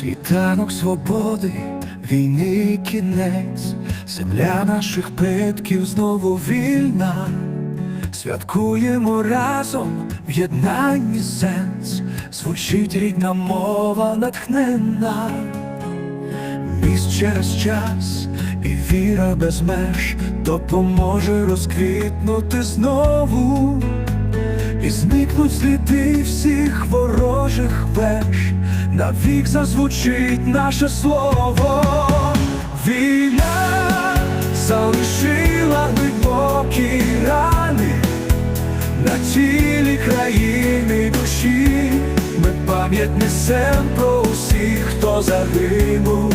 Світанок свободи, війни кінець, земля наших предків знову вільна. Святкуємо разом в єднанні сенс, звучить рідна мова натхненна. Міст через час і віра без меж допоможе розквітнути знову. І зникнуть сліди всіх ворожих веж, навік зазвучить наше слово. Війна залишила глибокі рани на тілі країни душі. Ми пам'ять несем про усіх, хто загинув,